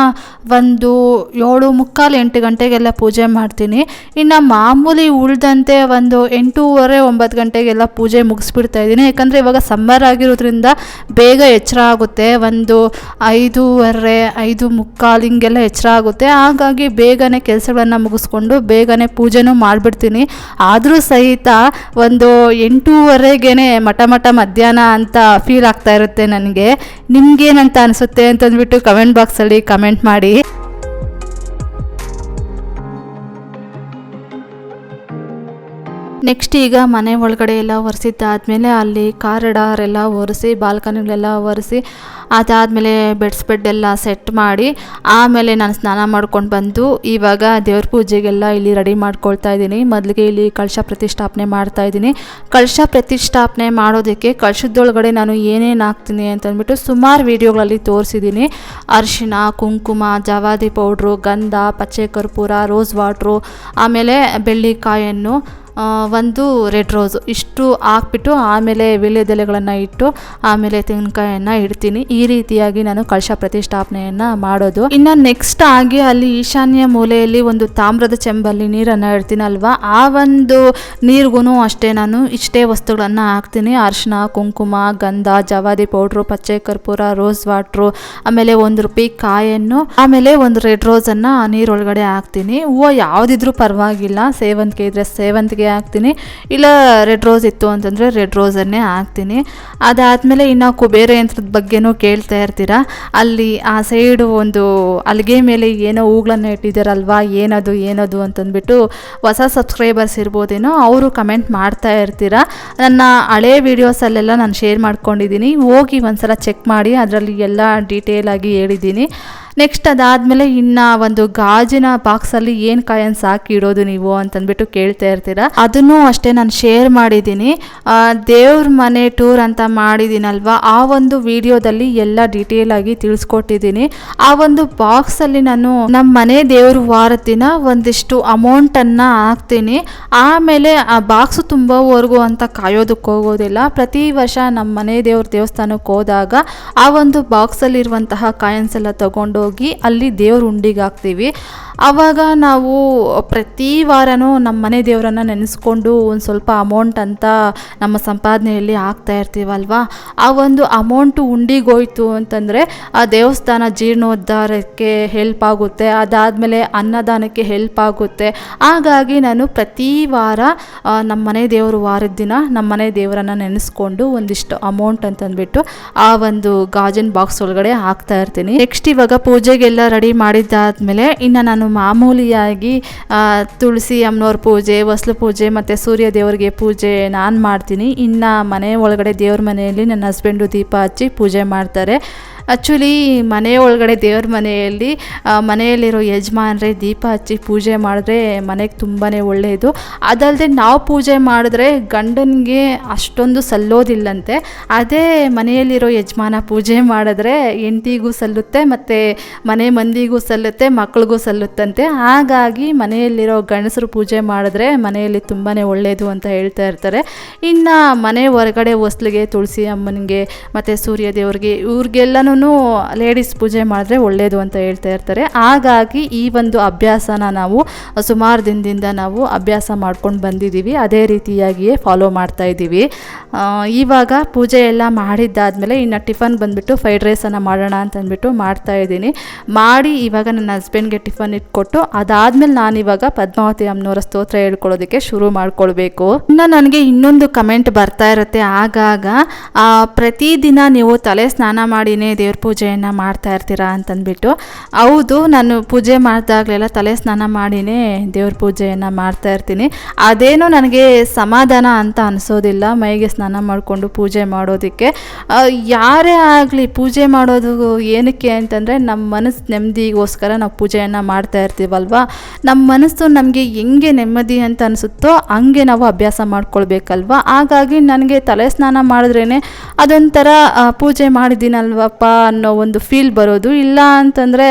ಒಂದು ಏಳು ಮುಕ್ಕಾಲು ಎಂಟು ಗಂಟೆಗೆಲ್ಲ ಪೂಜೆ ಮಾಡ್ತೀನಿ. ಇನ್ನು ಮಾಮೂಲಿ ಉಳ್ದಂತೆ ಒಂದು ಎಂಟೂವರೆ, ಒಂಬತ್ತು ಗಂಟೆಗೆಲ್ಲ ಪೂಜೆ ಮುಗಿಸ್ಬಿಡ್ತಾ ಇದ್ದೀನಿ. ಯಾಕಂದರೆ ಇವಾಗ ಸಮ್ಮರ್ ಆಗಿರೋದ್ರಿಂದ ಬೇಗ ಎಚ್ಚರ ಆಗುತ್ತೆ. ಒಂದು ಐದೂವರೆ, ಐದು ಮುಕ್ಕಾಲು ಹಿಂಗೆಲ್ಲ ಎಚ್ಚರ ಆಗುತ್ತೆ. ಹಾಗಾಗಿ ಬೇಗನೆ ಕೆಲಸಗಳನ್ನು ಮುಗಿಸ್ಕೊಂಡು ಬೇಗನೆ ಪೂಜೆನೂ ಮಾಡಿಬಿಡ್ತೀನಿ. ಆದರೂ ಸಹಿತ ಒಂದು ಎಂಟೂವರೆಗೇ ಮಠ ಮಠ ಮಧ್ಯಾಹ್ನ ಅಂತ ಫೀಲ್ ಆಗ್ತಾ ಇರುತ್ತೆ ನನಗೆ. ನಿಮ್ಗೇನಂತ ಅನಿಸುತ್ತೆ ಅಂತಂದ್ಬಿಟ್ಟು ಕಮೆಂಟ್ ಬಾಕ್ಸಲ್ಲಿ ಕಮೆಂಟ್ ಮಾಡಿ. ನೆಕ್ಸ್ಟ್ ಈಗ ಮನೆ ಒಳಗಡೆ ಎಲ್ಲ ಒರೆಸಿದ್ದಾದಮೇಲೆ ಅಲ್ಲಿ ಕಾರಿಡಾರ್ ಎಲ್ಲ ಒರೆಸಿ, ಬಾಲ್ಕನಿಗಳೆಲ್ಲ ಒರೆಸಿ, ಅದಾದಮೇಲೆ ಬೆಡ್ಸ್ ಬೆಡ್ ಎಲ್ಲ ಸೆಟ್ ಮಾಡಿ, ಆಮೇಲೆ ನಾನು ಸ್ನಾನ ಮಾಡ್ಕೊಂಡು ಬಂದು, ಇವಾಗ ದೇವ್ರ ಪೂಜೆಗೆಲ್ಲ ಇಲ್ಲಿ ರೆಡಿ ಮಾಡ್ಕೊಳ್ತಾ ಇದ್ದೀನಿ. ಮೊದಲಿಗೆ ಇಲ್ಲಿ ಕಳಶ ಪ್ರತಿಷ್ಠಾಪನೆ ಮಾಡ್ತಾ ಇದ್ದೀನಿ. ಕಳಶ ಪ್ರತಿಷ್ಠಾಪನೆ ಮಾಡೋದಕ್ಕೆ ಕಳಶದೊಳಗಡೆ ನಾನು ಏನೇನು ಹಾಕ್ತೀನಿ ಅಂತಂದ್ಬಿಟ್ಟು ಸುಮಾರು ವೀಡಿಯೋಗಳಲ್ಲಿ ತೋರಿಸಿದ್ದೀನಿ. ಅರಿಶಿನ ಕುಂಕುಮ, ಜವಾದಿ ಪೌಡ್ರು, ಗಂಧ ಪಚ್ಚೆ ಕರ್ಪೂರ ರೋಸ್ ವಾಟ್ರು ಆಮೇಲೆ ಬೆಳ್ಳಿಕಾಯನ್ನು ಒಂದು ರೆಡ್ ರೋಸು ಇಷ್ಟು ಹಾಕ್ಬಿಟ್ಟು ಆಮೇಲೆ ವೀಳ್ಯದೆಲೆಗಳನ್ನು ಇಟ್ಟು ಆಮೇಲೆ ತೆಂಗಿನಕಾಯನ್ನು ಇಡ್ತೀನಿ. ಈ ರೀತಿಯಾಗಿ ನಾನು ಕಳಶ ಪ್ರತಿಷ್ಠಾಪನೆಯನ್ನು ಮಾಡೋದು. ಇನ್ನು ನೆಕ್ಸ್ಟ್ ಆಗಿ ಅಲ್ಲಿ ಈಶಾನ್ಯ ಮೂಲೆಯಲ್ಲಿ ಒಂದು ತಾಮ್ರದ ಚೆಂಬಲ್ಲಿ ನೀರನ್ನು ಇಡ್ತೀನಲ್ವಾ? ಆ ಒಂದು ನೀರಿಗೂ ಅಷ್ಟೇ ನಾನು ಇಷ್ಟೇ ವಸ್ತುಗಳನ್ನು ಹಾಕ್ತೀನಿ. ಅರಿಶಿನ ಕುಂಕುಮ, ಗಂಧ ಜವಾದಿ ಪೌಡ್ರು, ಪಚ್ಚೆ ಕರ್ಪೂರ, ರೋಸ್ ವಾಟ್ರು, ಆಮೇಲೆ ಒಂದು ರೂಪಾಯಿ ಕಾಯನ್ನು, ಆಮೇಲೆ ಒಂದು ರೆಡ್ ರೋಸನ್ನು ನೀರೊಳಗಡೆ ಹಾಕ್ತೀನಿ. ಹೂವು ಯಾವುದಿದ್ರೂ ಪರವಾಗಿಲ್ಲ. ಸೇವಂತಿಗೆ ಇದ್ದರೆ ಸೇವಂತಿಗೆ ಹಾಕ್ತೀನಿ. ಇಲ್ಲ ರೆಡ್ ರೋಸ್ ಇತ್ತು ಅಂತಂದರೆ ರೆಡ್ ರೋಸನ್ನೇ ಹಾಕ್ತೀನಿ. ಅದಾದಮೇಲೆ ಇನ್ನು ಕುಬೇರ ಯಂತ್ರದ ಬಗ್ಗೆನೂ ಕೇಳ್ತಾ ಇರ್ತೀರಾ? ಅಲ್ಲಿ ಆ ಸೈಡು ಒಂದು ಅಲ್ಲಿಗೆ ಮೇಲೆ ಏನೋ ಹೂಗಳನ್ನು ಇಟ್ಟಿದ್ದಾರಲ್ವಾ ಏನದು ಏನದು ಅಂತಂದ್ಬಿಟ್ಟು ಹೊಸ ಸಬ್ಸ್ಕ್ರೈಬರ್ಸ್ ಇರ್ಬೋದೇನೋ ಅವರು ಕಮೆಂಟ್ ಮಾಡ್ತಾ ಇರ್ತೀರಾ? ನನ್ನ ಹಳೆ ವೀಡಿಯೋಸಲ್ಲೆಲ್ಲ ನಾನು ಶೇರ್ ಮಾಡ್ಕೊಂಡಿದ್ದೀನಿ. ಹೋಗಿ ಒಂದ್ಸಲ ಚೆಕ್ ಮಾಡಿ, ಅದರಲ್ಲಿ ಎಲ್ಲ ಡೀಟೇಲ್ ಆಗಿ ಹೇಳಿದ್ದೀನಿ. ನೆಕ್ಸ್ಟ್ ಅದಾದಮೇಲೆ ಇನ್ನು ಒಂದು ಗಾಜಿನ ಬಾಕ್ಸಲ್ಲಿ ಏನು ಕಾಯನ್ಸ್ ಸಾಕಿ ಇಡೋದು ನೀವು ಅಂತಂದ್ಬಿಟ್ಟು ಕೇಳ್ತಾ ಇರ್ತೀರ? ಅದನ್ನು ಅಷ್ಟೇ ನಾನು ಶೇರ್ ಮಾಡಿದ್ದೀನಿ. ದೇವ್ರ ಮನೆ ಟೂರ್ ಅಂತ ಮಾಡಿದ್ದೀನಲ್ವಾ ಆ ಒಂದು ವಿಡಿಯೋದಲ್ಲಿ ಎಲ್ಲ ಡೀಟೇಲ್ ಆಗಿ ತಿಳಿಸ್ಕೊಟ್ಟಿದ್ದೀನಿ. ಆ ಒಂದು ಬಾಕ್ಸಲ್ಲಿ ನಾನು ನಮ್ಮ ಮನೆ ದೇವ್ರ ವಾರದ ದಿನ ಒಂದಿಷ್ಟು ಅಮೌಂಟನ್ನು ಹಾಕ್ತೀನಿ. ಆಮೇಲೆ ಆ ಬಾಕ್ಸು ತುಂಬವರೆಗೂ ಅಂತ ಕಾಯೋದಕ್ಕೆ ಹೋಗೋದಿಲ್ಲ. ಪ್ರತಿ ವರ್ಷ ನಮ್ಮ ಮನೆ ದೇವ್ರ ದೇವಸ್ಥಾನಕ್ಕೆ ಹೋದಾಗ ಆ ಒಂದು ಬಾಕ್ಸಲ್ಲಿರುವಂತಹ ಕಾಯನ್ಸ್ ಎಲ್ಲ ತಗೊಂಡೋಗಿ ಅಲ್ಲಿ ದೇವ್ರ ಉಂಡಿಗೆ ಹಾಕ್ತೀವಿ. ಆವಾಗ ನಾವು ಪ್ರತಿ ವಾರನೂ ನಮ್ಮ ಮನೆ ದೇವರನ್ನು ನೆನೆಸ್ಕೊಂಡು ಒಂದು ಸ್ವಲ್ಪ ಅಮೌಂಟ್ ಅಂತ ನಮ್ಮ ಸಂಪಾದನೆಯಲ್ಲಿ ಹಾಕ್ತಾ ಇರ್ತೀವಲ್ವಾ? ಆ ಒಂದು ಅಮೌಂಟು ಉಂಡಿಗೋಯ್ತು ಅಂತಂದರೆ ಆ ದೇವಸ್ಥಾನ ಜೀರ್ಣೋದ್ಧಾರಕ್ಕೆ ಹೆಲ್ಪ್ ಆಗುತ್ತೆ, ಅದಾದಮೇಲೆ ಅನ್ನದಾನಕ್ಕೆ ಹೆಲ್ಪ್ ಆಗುತ್ತೆ. ಹಾಗಾಗಿ ನಾನು ಪ್ರತಿ ವಾರ ನಮ್ಮ ಮನೆ ದೇವರು ವಾರದ ದಿನ ನಮ್ಮ ಮನೆ ದೇವರನ್ನು ನೆನೆಸ್ಕೊಂಡು ಒಂದಿಷ್ಟು ಅಮೌಂಟ್ ಅಂತಂದ್ಬಿಟ್ಟು ಆ ಒಂದು ಗಾಜಿನ ಬಾಕ್ಸ್ ಒಳಗಡೆ ಹಾಕ್ತಾ ಇರ್ತೀನಿ. ನೆಕ್ಸ್ಟ್ ಇವಾಗ ಪೂಜೆಗೆಲ್ಲ ರೆಡಿ ಮಾಡಿದ್ದಾದ್ಮೇಲೆ ಇನ್ನು ನಾನು ಮಾಮೂಲಿಯಾಗಿ ತುಳಸಿ ಅಮ್ಮನವ್ರ ಪೂಜೆ, ಹೊಸ್ಲು ಪೂಜೆ ಮತ್ತು ಸೂರ್ಯ ದೇವರಿಗೆ ಪೂಜೆ ನಾನು ಮಾಡ್ತೀನಿ. ಇನ್ನು ಮನೆ ಒಳಗಡೆ ದೇವ್ರ ಮನೆಯಲ್ಲಿ ನನ್ನ ಹಸ್ಬೆಂಡು ದೀಪ ಹಚ್ಚಿ ಪೂಜೆ ಮಾಡ್ತಾರೆ. ಆ್ಯಕ್ಚುಲಿ ಮನೆ ಒಳಗಡೆ ದೇವ್ರ ಮನೆಯಲ್ಲಿ ಮನೆಯಲ್ಲಿರೋ ಯಜಮಾನ್ರೆ ದೀಪ ಹಚ್ಚಿ ಪೂಜೆ ಮಾಡಿದ್ರೆ ಮನೆಗೆ ತುಂಬಾ ಒಳ್ಳೆಯದು ಅದಲ್ಲದೆ ನಾವು ಪೂಜೆ ಮಾಡಿದ್ರೆ ಗಂಡನಿಗೆ ಅಷ್ಟೊಂದು ಸಲ್ಲೋದಿಲ್ಲಂತೆ. ಅದೇ ಮನೆಯಲ್ಲಿರೋ ಯಜಮಾನ ಪೂಜೆ ಮಾಡಿದ್ರೆ ಹೆಂಡತಿಗೂ ಸಲ್ಲುತ್ತೆ, ಮತ್ತು ಮನೆ ಮಂದಿಗೂ ಸಲ್ಲುತ್ತೆ, ಮಕ್ಳಿಗೂ ಸಲ್ಲುತ್ತಂತೆ. ಹಾಗಾಗಿ ಮನೆಯಲ್ಲಿರೋ ಗಂಡಸರು ಪೂಜೆ ಮಾಡಿದ್ರೆ ಮನೆಯಲ್ಲಿ ತುಂಬಾ ಒಳ್ಳೆಯದು ಅಂತ ಹೇಳ್ತಾ ಇರ್ತಾರೆ. ಇನ್ನು ಮನೆ ಹೊರಗಡೆ ಹೊಸ್ಲಿಗೆ ತುಳಸಿ ಅಮ್ಮನಿಗೆ, ಮತ್ತು ಸೂರ್ಯ ದೇವ್ರಿಗೆ ಇವ್ರಿಗೆಲ್ಲನೂ ಲೇಡೀಸ್ ಪೂಜೆ ಮಾಡಿದ್ರೆ ಒಳ್ಳೆಯದು ಅಂತ ಹೇಳ್ತಾ ಇರ್ತಾರೆ. ಹಾಗಾಗಿ ಈ ಒಂದು ಅಭ್ಯಾಸನ ನಾವು, ಸುಮಾರು ದಿನದಿಂದ ನಾವು ಅಭ್ಯಾಸ ಮಾಡ್ಕೊಂಡು ಬಂದಿದ್ದೀವಿ ಅದೇ ರೀತಿಯಾಗಿಯೇ ಫಾಲೋ ಮಾಡ್ತಾ ಇದ್ದೀವಿ ಇವಾಗ ಪೂಜೆ ಎಲ್ಲ ಮಾಡಿದ್ದಾದಮೇಲೆ ಇನ್ನು ಟಿಫನ್ ಬಂದುಬಿಟ್ಟು ಫ್ರೈಡ್ ರೈಸನ್ನು ಮಾಡೋಣ ಅಂತಂದ್ಬಿಟ್ಟು ಮಾಡ್ತಾ ಇದ್ದೀನಿ. ಮಾಡಿ ಇವಾಗ ನನ್ನ ಹಸ್ಬೆಂಡ್ಗೆ ಟಿಫನ್ ಇಟ್ಕೊಟ್ಟು, ಅದಾದಮೇಲೆ ನಾನಿವಾಗ ಪದ್ಮಾವತಿ ಅಮ್ಮನವರ ಸ್ತೋತ್ರ ಹೇಳ್ಕೊಳ್ಳೋದಕ್ಕೆ ಶುರು ಮಾಡ್ಕೊಳ್ಬೇಕು. ಇನ್ನು ನನಗೆ ಇನ್ನೊಂದು ಕಮೆಂಟ್ ಬರ್ತಾ ಇರುತ್ತೆ. ಆಗಾಗ ಪ್ರತಿದಿನ ನೀವು ತಲೆ ಸ್ನಾನ ಮಾಡಿನೇ ಪೂಜೆಯನ್ನು ಮಾಡ್ತಾ ಇರ್ತೀರಾ ಅಂತಂದ್ಬಿಟ್ಟು, ಹೌದು, ನಾನು ಪೂಜೆ ಮಾಡಿದಾಗಲೆಲ್ಲ ತಲೆ ಸ್ನಾನ ಮಾಡಿನೇ ದೇವ್ರ ಪೂಜೆಯನ್ನು ಮಾಡ್ತಾ ಇರ್ತೀನಿ. ಅದೇನೋ ನನಗೆ ಸಮಾಧಾನ ಅಂತ ಅನಿಸೋದಿಲ್ಲ. ಮೈಗೆ ಸ್ನಾನ ಮಾಡಿಕೊಂಡು ಪೂಜೆ ಮಾಡೋದಕ್ಕೆ. ಯಾರೇ ಆಗಲಿ ಪೂಜೆ ಮಾಡೋದು ಏನಕ್ಕೆ ಅಂತಂದರೆ ನಮ್ಮ ಮನಸ್ಸು ನೆಮ್ಮದಿಗೋಸ್ಕರ ನಾವು ಪೂಜೆಯನ್ನು ಮಾಡ್ತಾ ಇರ್ತೀವಲ್ವಾ? ನಮ್ಮ ಮನಸ್ಸು ನಮಗೆ ಹೆಂಗೆ ನೆಮ್ಮದಿ ಅಂತ ಅನಿಸುತ್ತೋ ಹಂಗೆ ನಾವು ಅಭ್ಯಾಸ ಮಾಡ್ಕೊಳ್ಬೇಕಲ್ವಾ? ಹಾಗಾಗಿ ನನಗೆ ತಲೆ ಸ್ನಾನ ಮಾಡಿದ್ರೇ ಅದೊಂಥರ ಪೂಜೆ ಮಾಡಿದ್ದೀನಲ್ವಪ್ಪ ಅನ್ನೋ ಒಂದು ಫೀಲ್ ಬರೋದು. ಇಲ್ಲ ಅಂತಂದರೆ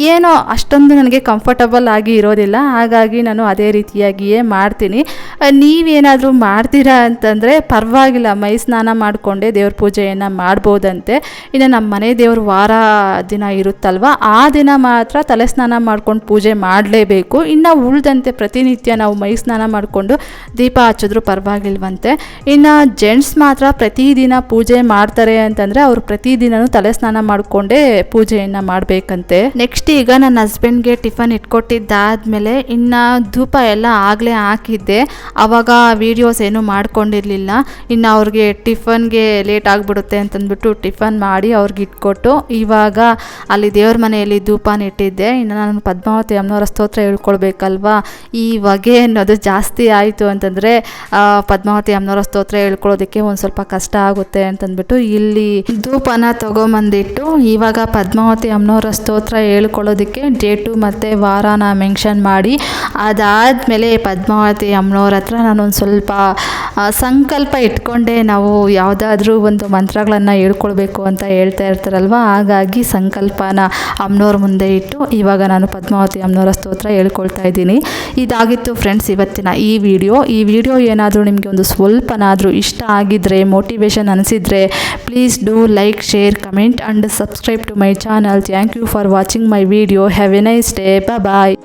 ಏನೋ ಅಷ್ಟೊಂದು ನನಗೆ ಕಂಫರ್ಟಬಲ್ ಆಗಿ ಇರೋದಿಲ್ಲ. ಹಾಗಾಗಿ ನಾನು ಅದೇ ರೀತಿಯಾಗಿಯೇ ಮಾಡ್ತೀನಿ. ನೀವೇನಾದರೂ ಮಾಡ್ತೀರಾ ಅಂತಂದರೆ, ಪರವಾಗಿಲ್ಲ. ಮೈ ಸ್ನಾನ ಮಾಡಿಕೊಂಡೇ ದೇವ್ರ ಪೂಜೆಯನ್ನು ಮಾಡ್ಬೋದಂತೆ. ಇನ್ನು ನಮ್ಮ ಮನೆ ದೇವ್ರ ವಾರ ದಿನ ಇರುತ್ತಲ್ವ, ಆ ದಿನ ಮಾತ್ರ ತಲೆ ಸ್ನಾನ ಮಾಡ್ಕೊಂಡು ಪೂಜೆ ಮಾಡಲೇಬೇಕು. ಇನ್ನು ಉಳಿದಂತೆ ಪ್ರತಿನಿತ್ಯ ನಾವು ಮೈ ಸ್ನಾನ ಮಾಡಿಕೊಂಡು ದೀಪ ಹಚ್ಚಿದ್ರು ಪರವಾಗಿಲ್ವಂತೆ. ಇನ್ನು ಜೆಂಟ್ಸ್ ಮಾತ್ರ ಪ್ರತಿದಿನ ಪೂಜೆ ಮಾಡ್ತಾರೆ ಅಂತಂದರೆ, ಅವರು ಪ್ರತಿದಿನ ನಾನು ತಲೆ ಸ್ನಾನ ಮಾಡಿಕೊಂಡೇ ಪೂಜೆಯನ್ನು ಮಾಡಬೇಕಂತೆ. ನೆಕ್ಸ್ಟ್ ಈಗ ನನ್ನ ಹಸ್ಬೆಂಡ್ಗೆ ಟಿಫನ್ ಇಟ್ಕೊಟ್ಟಿದ್ದಾದಮೇಲೆ ಇನ್ನು ಧೂಪ ಎಲ್ಲ ಆಗಲೇ ಹಾಕಿದ್ದೆ. ಅವಾಗ ವಿಡಿಯೋಸ್ ಏನೂ ಮಾಡ್ಕೊಂಡಿರಲಿಲ್ಲ. ಇನ್ನು ಅವ್ರಿಗೆ ಟಿಫನ್ಗೆ ಲೇಟ್ ಆಗಿಬಿಡುತ್ತೆ ಅಂತಂದ್ಬಿಟ್ಟು ಟಿಫನ್ ಮಾಡಿ ಅವ್ರಿಗೆ ಇಟ್ಕೊಟ್ಟು ಇವಾಗ ಅಲ್ಲಿ ದೇವ್ರ ಮನೆಯಲ್ಲಿ ಧೂಪನ ಇಟ್ಟಿದ್ದೆ. ಇನ್ನು ನಾನು ಪದ್ಮಾವತಿ ಅಮ್ಮನವರ ಸ್ತೋತ್ರ ಹೇಳ್ಕೊಳ್ಬೇಕಲ್ವಾ? ಈ ಹೊಗೆ ಅನ್ನೋದು ಜಾಸ್ತಿ ಆಯಿತು ಅಂತಂದರೆ ಪದ್ಮಾವತಿ ಅಮ್ಮನವರ ಸ್ತೋತ್ರ ಹೇಳ್ಕೊಳ್ಳೋದಕ್ಕೆ ಒಂದು ಸ್ವಲ್ಪ ಕಷ್ಟ ಆಗುತ್ತೆ ಅಂತಂದ್ಬಿಟ್ಟು ಇಲ್ಲಿ ಧೂಪನ ತೊಗೊಂಬಂದಿಟ್ಟು ಇವಾಗ ಪದ್ಮಾವತಿ ಅಮ್ಮನವರ ಸ್ತೋತ್ರ ಹೇಳ್ಕೊಳ್ಳೋದಕ್ಕೆ ಡೇಟು ಮತ್ತು ವಾರನ ಮೆನ್ಷನ್ ಮಾಡಿ. ಅದಾದಮೇಲೆ ಪದ್ಮಾವತಿ ಅಮ್ಮನವ್ರ ಹತ್ರ ನಾನೊಂದು ಸ್ವಲ್ಪ ಸಂಕಲ್ಪ ಇಟ್ಕೊಂಡೆ ನಾವು ಯಾವುದಾದ್ರೂ ಒಂದು ಮಂತ್ರಗಳನ್ನು ಹೇಳ್ಕೊಳ್ಬೇಕು ಅಂತ ಹೇಳ್ತಾ ಇರ್ತಾರಲ್ವ? ಹಾಗಾಗಿ ಸಂಕಲ್ಪನ ಅಮ್ಮನವ್ರ ಮುಂದೆ ಇಟ್ಟು ಇವಾಗ ನಾನು ಪದ್ಮಾವತಿ ಅಮ್ಮನವರ ಸ್ತೋತ್ರ ಹೇಳ್ಕೊಳ್ತಾ ಇದ್ದೀನಿ. ಇದಾಗಿತ್ತು ಫ್ರೆಂಡ್ಸ್ ಇವತ್ತಿನ ಈ ವಿಡಿಯೋ ಈ ವಿಡಿಯೋ ಏನಾದರೂ ನಿಮಗೆ ಒಂದು ಸ್ವಲ್ಪನಾದರೂ ಇಷ್ಟ ಆಗಿದ್ದರೆ motivation ಅನಿಸಿದರೆ please do like share comment and subscribe to my channel thank you for watching my video have a nice day bye